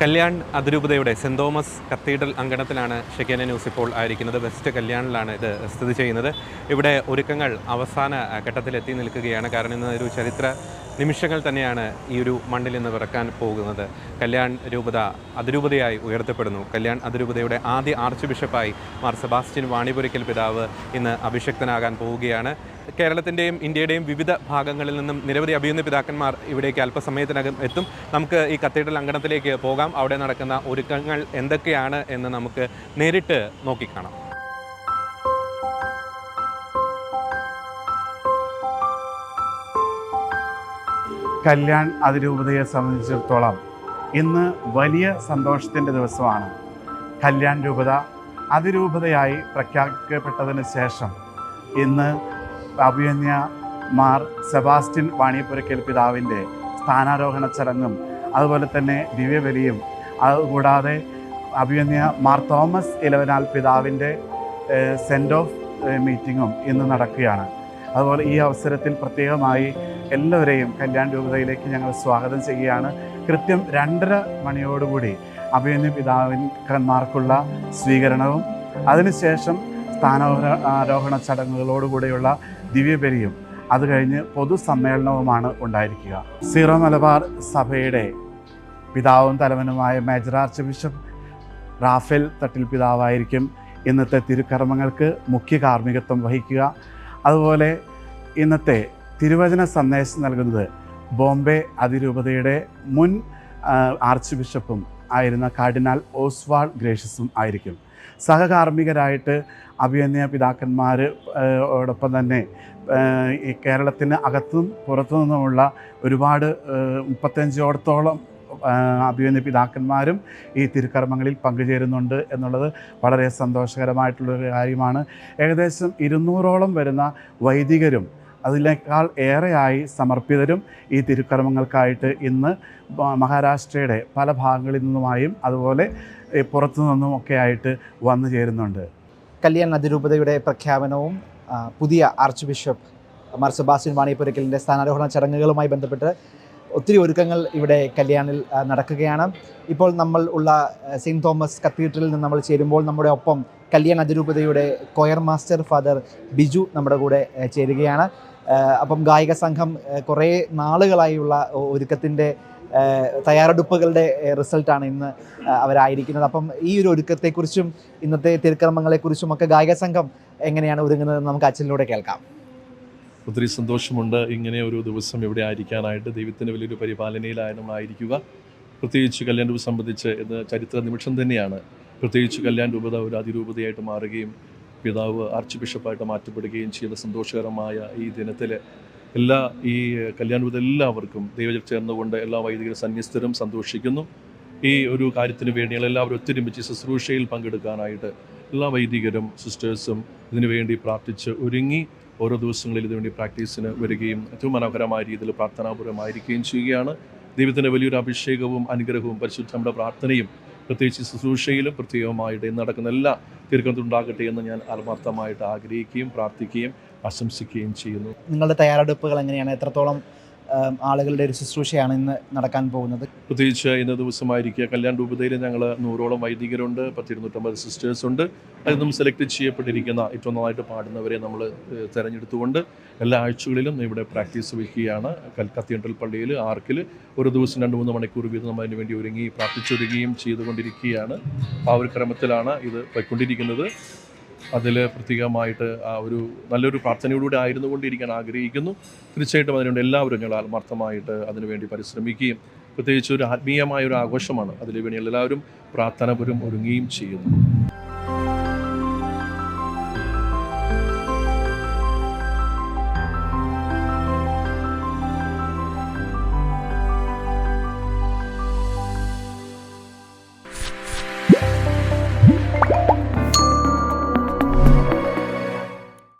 കല്യാൺ അതിരൂപതയുടെ saint Thomas cathedral അങ്കണത്തിലാണ് ഷെക്കേന news ഇപ്പോൾ ആയിരിക്കുന്നത്. വെസ്റ്റ് കല്യാണിലാണ് ഇത് സ്ഥിതി ചെയ്യുന്നത്. ഇവിടെ ഒരുക്കങ്ങൾ അവസാന ഘട്ടത്തിലെത്തി നിൽക്കുകയാണ്. കാരണം ഇന്ന് ഒരു ചരിത്ര നിമിഷങ്ങൾ തന്നെയാണ് ഈ ഒരു മണ്ണിൽ നിന്ന് പിറക്കാൻ പോകുന്നത്. കല്യാൺ രൂപത അതിരൂപതയായി ഉയർത്തപ്പെടുന്നു. കല്യാൺ അതിരൂപതയുടെ ആദ്യ ആർച്ച് ബിഷപ്പായി മാർ സെബാസ്റ്റ്യൻ വാണിപുരയ്ക്കൽ പിതാവ് ഇന്ന് അഭിഷക്തനാകാൻ പോവുകയാണ്. കേരളത്തിന്റെയും ഇന്ത്യയുടെയും വിവിധ ഭാഗങ്ങളിൽ നിന്നും നിരവധി അഭിയുന്ന പിതാക്കന്മാർ ഇവിടേക്ക് അല്പസമയത്തിനകം എത്തും. നമുക്ക് ഈ കത്തീഡ്രൽ അങ്കണത്തിലേക്ക് പോകാം. അവിടെ നടക്കുന്ന ഒരുക്കങ്ങൾ എന്തൊക്കെയാണ് എന്ന് നമുക്ക് നേരിട്ട് നോക്കിക്കാണാം. കല്യാൺ അതിരൂപതയെ സംബന്ധിച്ചിടത്തോളം ഇന്ന് വലിയ സന്തോഷത്തിന്റെ ദിവസമാണ്. കല്യാൺ രൂപത അതിരൂപതയായി പ്രഖ്യാപിക്കപ്പെട്ടതിന് ശേഷം ഇന്ന് അഭിയന്യ മാർ സെബാസ്റ്റ്യൻ വാണിയപ്പുരയ്ക്കൽ പിതാവിന്റെ സ്ഥാനാരോഹണ ചടങ്ങും അതുപോലെ തന്നെ ദിവ്യബലിയും. അതുകൂടാതെ അഭിയന്യ മാർ തോമസ് ഇലവനാൽ പിതാവിന്റെ സെൻഡ് ഓഫ് മീറ്റിങ്ങും ഇന്ന് നടക്കുകയാണ്. അതുപോലെ ഈ അവസരത്തിൽ പ്രത്യേകമായി എല്ലാവരെയും കല്യാൺ രൂപതയിലേക്ക് ഞങ്ങൾ സ്വാഗതം ചെയ്യുകയാണ്. കൃത്യം രണ്ടര മണിയോടുകൂടി അഭിമന്യ പിതാവിൻകന്മാർക്കുള്ള സ്വീകരണവും അതിനുശേഷം സ്ഥാനാരോഹണ ചടങ്ങുകളോടുകൂടിയുള്ള ദിവ്യബലിയും അത് കഴിഞ്ഞ് പൊതുസമ്മേളനവുമാണ് ഉണ്ടായിരിക്കുക. സീറോ മലബാർ സഭയുടെ പിതാവും തലവനുമായ major arch bishop Raphael Thattil പിതാവായിരിക്കും. ഇന്നത്തെ തിരുക്കർമ്മങ്ങൾക്ക് മുഖ്യ കാർമ്മികത്വം വഹിക്കുക. അതുപോലെ ഇന്നത്തെ തിരുവചന സന്ദേശം നൽകുന്നത് ബോംബെ അതിരൂപതയുടെ മുൻ ആർച്ച് ബിഷപ്പും ആയിരുന്ന കാർഡിനാൽ ഓസ്വാൾ ഗ്രേഷ്യസും ആയിരിക്കും. സഹകാർമ്മികരായിട്ട് അഭിയന്യ പിതാക്കന്മാർ ഓടൊപ്പം തന്നെ കേരളത്തിന് അകത്തും പുറത്തു നിന്നുമുള്ള ഒരുപാട് മുപ്പത്തഞ്ചോടത്തോളം അഭിമന്യ പിതാക്കന്മാരും ഈ തിരുക്കർമ്മങ്ങളിൽ പങ്കുചേരുന്നുണ്ട് എന്നുള്ളത് വളരെ സന്തോഷകരമായിട്ടുള്ളൊരു കാര്യമാണ്. ഏകദേശം ഇരുന്നൂറോളം വരുന്ന വൈദികരും അതിനേക്കാൾ ഏറെയായി സമർപ്പിതരും ഈ തിരുക്കർമ്മങ്ങൾക്കായിട്ട് ഇന്ന് മഹാരാഷ്ട്രയുടെ പല ഭാഗങ്ങളിൽ നിന്നുമായും അതുപോലെ പുറത്തു നിന്നും ഒക്കെ ആയിട്ട് വന്നു ചേരുന്നുണ്ട്. കല്യാൺ അതിരൂപതയുടെ പ്രഖ്യാപനവും പുതിയ ആർച്ച് ബിഷപ്പ് മാർ സെബാസ്റ്റ്യൻ സ്ഥാനാരോഹണ ചടങ്ങുകളുമായി ബന്ധപ്പെട്ട് ഒത്തിരി ഒരുക്കങ്ങൾ ഇവിടെ കല്യാണിൽ നടക്കുകയാണ്. ഇപ്പോൾ നമ്മൾ ഉള്ള സെയിന്റ് തോമസ് കത്തീഡ്രലിൽ നിന്ന് നമ്മൾ ചേരുമ്പോൾ നമ്മുടെ ഒപ്പം കല്യാൺ അതിരൂപതയുടെ കൊയർ മാസ്റ്റർ ഫാദർ ബിജു നമ്മുടെ കൂടെ ചേരുകയാണ്. അപ്പം ഗായിക സംഘം കുറേ നാളുകളായുള്ള ഒരുക്കത്തിന്റെ തയ്യാറെടുപ്പുകളുടെ റിസൾട്ടാണ് ഇന്ന് അവരായിരിക്കുന്നത്. അപ്പം ഈ ഒരു ഒരുക്കത്തെക്കുറിച്ചും ഇന്നത്തെ തിരുക്കർമ്മങ്ങളെക്കുറിച്ചും ഒക്കെ ഗായിക സംഘം എങ്ങനെയാണ് ഒരുങ്ങുന്നത് നമുക്ക് അച്ഛനിലൂടെ കേൾക്കാം. ഒത്തിരി സന്തോഷമുണ്ട് ഇങ്ങനെ ഒരു ദിവസം ഇവിടെ ആയിരിക്കാനായിട്ട് ദൈവത്തിന്റെ വലിയൊരു പരിപാലനയിലായാലും ആയിരിക്കുക. പ്രത്യേകിച്ച് കല്യാൺ രൂപ സംബന്ധിച്ച് ഇന്ന് ചരിത്ര നിമിഷം തന്നെയാണ്. പ്രത്യേകിച്ച് കല്യാൺ രൂപത ഒരു അതിരൂപതയായിട്ട് മാറുകയും പിതാവ് ആർച്ച് ബിഷപ്പായിട്ട് മാറ്റപ്പെടുകയും ചെയ്ത സന്തോഷകരമായ ഈ ദിനത്തിൽ എല്ലാ ഈ കല്യാൺ രൂപത എല്ലാവർക്കും ദൈവം ചേർന്നുകൊണ്ട് എല്ലാ വൈദിക സന്യസ്തരും സന്തോഷിക്കുന്നു. ഈ ഒരു കാര്യത്തിന് വേണ്ടി എല്ലാവരും ഒത്തൊരുമിച്ച് ശുശ്രൂഷയിൽ പങ്കെടുക്കാനായിട്ട് എല്ലാ വൈദികരും സിസ്റ്റേഴ്സും ഇതിനു വേണ്ടി പ്രാർത്ഥിച്ച് ഒരുങ്ങി ഓരോ ദിവസങ്ങളിൽ ഇതിനുവേണ്ടി പ്രാക്ടീസിന് വരികയും ഏറ്റവും മനോഹരമായ രീതിയിൽ പ്രാർത്ഥനാപൂർവമായിരിക്കുകയും ചെയ്യുകയാണ്. ദൈവത്തിന്റെ വലിയൊരു അഭിഷേകവും അനുഗ്രഹവും പരിശുദ്ധങ്ങളുടെ പ്രാർത്ഥനയും പ്രത്യേകിച്ച് ശുശ്രൂഷയിലും പ്രത്യേകമായിട്ട് ഇന്ന് നടക്കുന്ന എല്ലാ തീർക്കത്തുണ്ടാകട്ടെ എന്ന് ഞാൻ ആത്മാർത്ഥമായിട്ട് ആഗ്രഹിക്കുകയും പ്രാർത്ഥിക്കുകയും ആശംസിക്കുകയും ചെയ്യുന്നു. നിങ്ങളുടെ തയ്യാറെടുപ്പുകൾ എങ്ങനെയാണ്? എത്രത്തോളം ആളുകളുടെ ഒരു ശുശ്രൂഷയാണ് ഇന്ന് നടക്കാൻ പോകുന്നത്. പ്രത്യേകിച്ച് ഇന്ന ദിവസമായിരിക്കുക കല്യാൺ രൂപതയിൽ ഞങ്ങൾ നൂറോളം വൈദികരുണ്ട് പത്തിരുന്നൂറ്റമ്പത് സിസ്റ്റേഴ്സ് ഉണ്ട്. അതിൽ നിന്നും സെലക്ട് ചെയ്യപ്പെട്ടിരിക്കുന്ന ഏറ്റവും നന്നായിട്ട് പാടുന്നവരെ നമ്മൾ തിരഞ്ഞെടുത്തുകൊണ്ട് എല്ലാ ആഴ്ചകളിലും ഇവിടെ പ്രാക്ടീസ് വയ്ക്കുകയാണ് കത്തീഡ്രൽ പള്ളിയിൽ ആർക്കിൽ ഒരു ദിവസം രണ്ട് മൂന്ന് മണിക്കൂർ വീതം നമ്മൾ അതിന് വേണ്ടി ഒരുങ്ങി പ്രാർത്ഥിച്ചൊരുങ്ങുകയും ചെയ്തുകൊണ്ടിരിക്കുകയാണ്. ആ ഒരു ക്രമത്തിലാണ് ഇത് പോയിക്കൊണ്ടിരിക്കുന്നത്. അതിൽ പ്രത്യേകമായിട്ട് ആ ഒരു നല്ലൊരു പ്രാർത്ഥനയോടുകൂടി ആയിരുന്നു കൊണ്ടിരിക്കാൻ ആഗ്രഹിക്കുന്നു. തീർച്ചയായിട്ടും അതിനുവേണ്ടി എല്ലാവരും ഞങ്ങൾ ആത്മാർത്ഥമായിട്ട് അതിനുവേണ്ടി പരിശ്രമിക്കുകയും പ്രത്യേകിച്ച് ഒരു ആത്മീയമായ ഒരു ആഘോഷമാണ്. അതിൽ വേണ്ടി എല്ലാവരും പ്രാർത്ഥനപുരം ഒരുങ്ങുകയും ചെയ്യുന്നു.